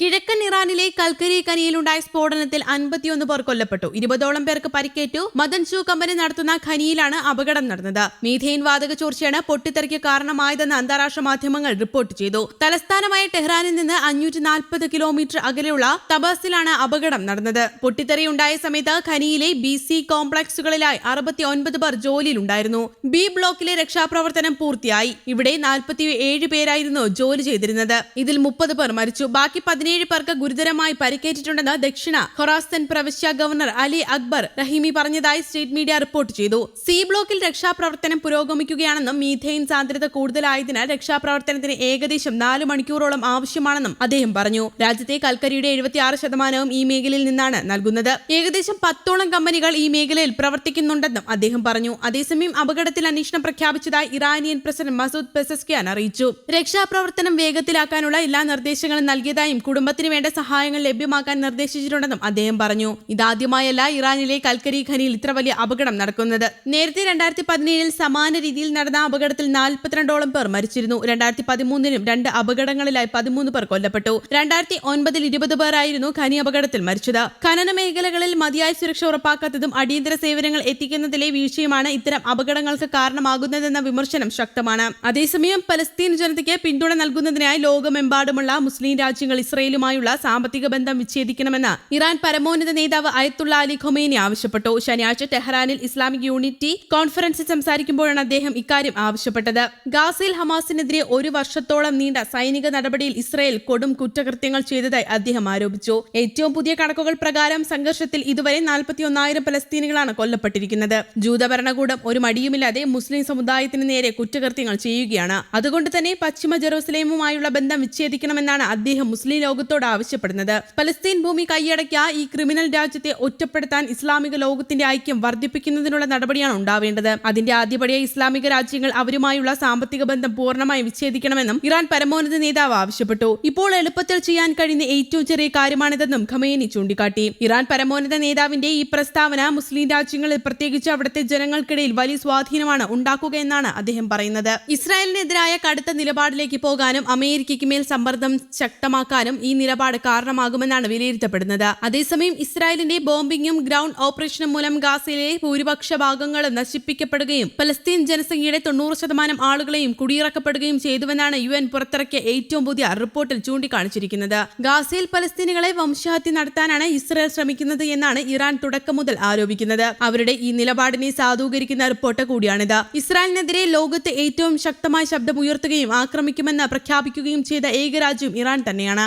കിഴക്കൻ ഇറാനിലെ കൽക്കരി ഖനിയിലുണ്ടായ സ്ഫോടനത്തിൽ അൻപത്തിയൊന്ന് പേർ കൊല്ലപ്പെട്ടു. ഇരുപതോളം പേർക്ക് പരിക്കേറ്റു. മദൻ ഷൂ കമ്പനി നടത്തുന്ന ഖനിയിലാണ് അപകടം നടന്നത്. മീഥെയിൻ വാതക ചോർച്ചയാണ് പൊട്ടിത്തെറിക്ക് കാരണമായതെന്ന് അന്താരാഷ്ട്ര മാധ്യമങ്ങൾ റിപ്പോർട്ട് ചെയ്തു. തലസ്ഥാനമായ ടെഹ്റാനിൽ നിന്ന് അഞ്ഞൂറ്റി നാൽപ്പത് കിലോമീറ്റർ അകലെയുള്ള തബാസിലാണ് അപകടം നടന്നത്. പൊട്ടിത്തെറിയുണ്ടായ സമയത്ത് ഖനിയിലെ ബി സി കോംപ്ലക്സുകളിലായി അറുപത്തി ഒൻപത് പേർ ജോലിയിലുണ്ടായിരുന്നു. ബി ബ്ലോക്കിലെ രക്ഷാപ്രവർത്തനം പൂർത്തിയായി. ഇവിടെ നാൽപ്പത്തി ഏഴ് പേരായിരുന്നു ജോലി ചെയ്തിരുന്നത്. ഇതിൽ മുപ്പത് പേർ മരിച്ചു. ബാക്കി പതിനേഴ് പേർക്ക് ഗുരുതരമായി പരിക്കേറ്റിട്ടുണ്ടെന്ന് ദക്ഷിണ ഖൊറാസ്തൻ പ്രവിശ്യ ഗവർണർ അലി അക്ബർ റഹീമി പറഞ്ഞതായി സ്റ്റേറ്റ് മീഡിയ റിപ്പോർട്ട് ചെയ്തു. സി ബ്ലോക്കിൽ രക്ഷാപ്രവർത്തനം പുരോഗമിക്കുകയാണെന്നും മീഥെയിൻ സാന്ദ്രത കൂടുതലായതിനാൽ രക്ഷാപ്രവർത്തനത്തിന് ഏകദേശം നാല് മണിക്കൂറോളം ആവശ്യമാണെന്നും അദ്ദേഹം പറഞ്ഞു. രാജ്യത്തെ കൽക്കരിയുടെ എഴുപത്തിയാറ് ശതമാനവും ഈ മേഖലയിൽ നിന്നാണ് നൽകുന്നത്. ഏകദേശം പത്തോളം കമ്പനികൾ ഈ മേഖലയിൽ പ്രവർത്തിക്കുന്നുണ്ടെന്നും അദ്ദേഹം പറഞ്ഞു. അതേസമയം അപകടത്തിൽ അന്വേഷണം പ്രഖ്യാപിച്ചതായി ഇറാനിയൻ പ്രസിഡന്റ് മസൂദ് പെസസ്കിയാൻ അറിയിച്ചു. രക്ഷാപ്രവർത്തനം വേഗത്തിലാക്കാനുള്ള എല്ലാ നിർദ്ദേശങ്ങളും നൽകിയതായും കുടുംബത്തിന് വേണ്ട സഹായങ്ങൾ ലഭ്യമാക്കാൻ നിർദ്ദേശിച്ചിട്ടുണ്ടെന്നും അദ്ദേഹം പറഞ്ഞു. ഇതാദ്യമായല്ല ഇറാനിലെ കൽക്കരി ഖനിയിൽ ഇത്ര വലിയ അപകടം നടക്കുന്നത്. നേരത്തെ രണ്ടായിരത്തി പതിനേഴിൽ സമാന രീതിയിൽ നടന്ന അപകടത്തിൽ നാൽപ്പത്തിരണ്ടോളം പേർ മരിച്ചിരുന്നു. രണ്ടായിരത്തി പതിമൂന്നിനും രണ്ട് അപകടങ്ങളിലായി പതിമൂന്ന് പേർ കൊല്ലപ്പെട്ടു. രണ്ടായിരത്തി ഒൻപതിൽ ഇരുപത് പേരായിരുന്നു ഖനി അപകടത്തിൽ മരിച്ചത്. ഖനന മേഖലകളിൽ മതിയായ സുരക്ഷ ഉറപ്പാക്കാത്തതും അടിയന്തര സേവനങ്ങൾ എത്തിക്കുന്നതിലെ വീഴ്ചയുമാണ് ഇത്തരം അപകടങ്ങൾക്ക് കാരണമാകുന്നതെന്ന വിമർശനം ശക്തമാണ്. അതേസമയം പലസ്തീൻ ജനതയ്ക്ക് പിന്തുണ നൽകുന്നതിനായി ലോകമെമ്പാടുമുള്ള മുസ്ലിം രാജ്യങ്ങൾ ഇസ്രയേലുമായുള്ള സാമ്പത്തിക ബന്ധം വിച്ഛേദിക്കണമെന്ന് ഇറാൻ പരമോന്നത നേതാവ് അയത്തുള്ള അലി ഖൊമേനി ആവശ്യപ്പെട്ടു. ശനിയാഴ്ച ടെഹ്റാനിൽ ഇസ്ലാമിക് യൂണിറ്റി കോൺഫറൻസിൽ സംസാരിക്കുമ്പോഴാണ് അദ്ദേഹം ഇക്കാര്യം ആവശ്യപ്പെട്ടത്. ഗാസയിൽ ഹമാസിനെതിരെ ഒരു വർഷത്തോളം നീണ്ട സൈനിക നടപടിയിൽ ഇസ്രയേൽ കൊടും കുറ്റകൃത്യങ്ങൾ ചെയ്തതായി അദ്ദേഹം ആരോപിച്ചു. ഏറ്റവും പുതിയ കണക്കുകൾ പ്രകാരം സംഘർഷത്തിൽ ഇതുവരെ നാൽപ്പത്തിയൊന്നായിരം പലസ്തീനികളാണ് കൊല്ലപ്പെട്ടിരിക്കുന്നത്. ജൂത ഭരണകൂടം ഒരു മടിയുമില്ലാതെ മുസ്ലിം സമുദായത്തിന് നേരെ കുറ്റകൃത്യങ്ങൾ ചെയ്യുകയാണ്. അതുകൊണ്ട് തന്നെ പശ്ചിമ ജെറൂസലേമുമായുള്ള ബന്ധം വിച്ഛേദിക്കണമെന്നാണ് അദ്ദേഹം മുസ്ലിം ലോകത്തോട് ആവശ്യപ്പെടുന്നത്. പലസ്തീൻ ഭൂമി കൈയടക്കിയ ഈ ക്രിമിനൽ രാജ്യത്തെ ഒറ്റപ്പെടുത്താൻ ഇസ്ലാമിക ലോകത്തിന്റെ ഐക്യം വർദ്ധിപ്പിക്കുന്നതിനുള്ള നടപടിയാണ് ഉണ്ടാവേണ്ടത്. അതിന്റെ ആദ്യപടിയായി ഇസ്ലാമിക രാജ്യങ്ങൾ അവരുമായുള്ള സാമ്പത്തിക ബന്ധം പൂർണമായി വിച്ഛേദിക്കണമെന്നും ഇറാൻ പരമോന്നത നേതാവ് ആവശ്യപ്പെട്ടു. ഇപ്പോൾ എളുപ്പത്തിൽ ചെയ്യാൻ കഴിയുന്ന ഏറ്റവും ചെറിയ കാര്യമാണിതെന്നും ഖമേനി ചൂണ്ടിക്കാട്ടി. ഇറാൻ പരമോന്നത നേതാവിന്റെ ഈ പ്രസ്താവന മുസ്ലിം രാജ്യങ്ങളിൽ പ്രത്യേകിച്ച് അവിടുത്തെ ജനങ്ങൾക്കിടയിൽ വലിയ സ്വാധീനമാണ് ഉണ്ടാക്കുക എന്നാണ് അദ്ദേഹം പറയുന്നത്. ഇസ്രായേലിനെതിരായ കടുത്ത നിലപാടിലേക്ക് പോകാനും അമേരിക്കയ്ക്ക് മേൽ സമ്മർദ്ദം ശക്തമാക്കാനും ഈ നിലപാട് കാരണമാകുമെന്നാണ് വിലയിരുത്തപ്പെടുന്നത്. അതേസമയം ഇസ്രായേലിന്റെ ബോംബിങ്ങും ഗ്രൗണ്ട് ഓപ്പറേഷനും മൂലം ഗാസയിലെ ഭൂരിപക്ഷ ഭാഗങ്ങളും നശിപ്പിക്കപ്പെടുകയും പലസ്തീൻ ജനസംഖ്യയുടെ തൊണ്ണൂറ് ശതമാനം ആളുകളെയും കുടിയിറക്കപ്പെടുകയും ചെയ്തുവെന്നാണ് യു എൻ പുറത്തിറക്കിയ ഏറ്റവും പുതിയ റിപ്പോർട്ടിൽ ചൂണ്ടിക്കാണിച്ചിരിക്കുന്നത്. ഗാസയിൽ പലസ്തീനുകളെ വംശഹത്യ നടത്താനാണ് ഇസ്രായേൽ ശ്രമിക്കുന്നത് എന്നാണ് ഇറാൻ തുടക്കം മുതൽ ആരോപിക്കുന്നത്. അവരുടെ ഈ നിലപാടിനെ സാധൂകരിക്കുന്ന റിപ്പോർട്ട് കൂടിയാണിത്. ഇസ്രായേലിനെതിരെ ലോകത്തെ ഏറ്റവും ശക്തമായ ശബ്ദമുയർത്തുകയും ആക്രമിക്കുമെന്ന് പ്രഖ്യാപിക്കുകയും ചെയ്ത ഏക രാജ്യം ഇറാൻ തന്നെയാണ്.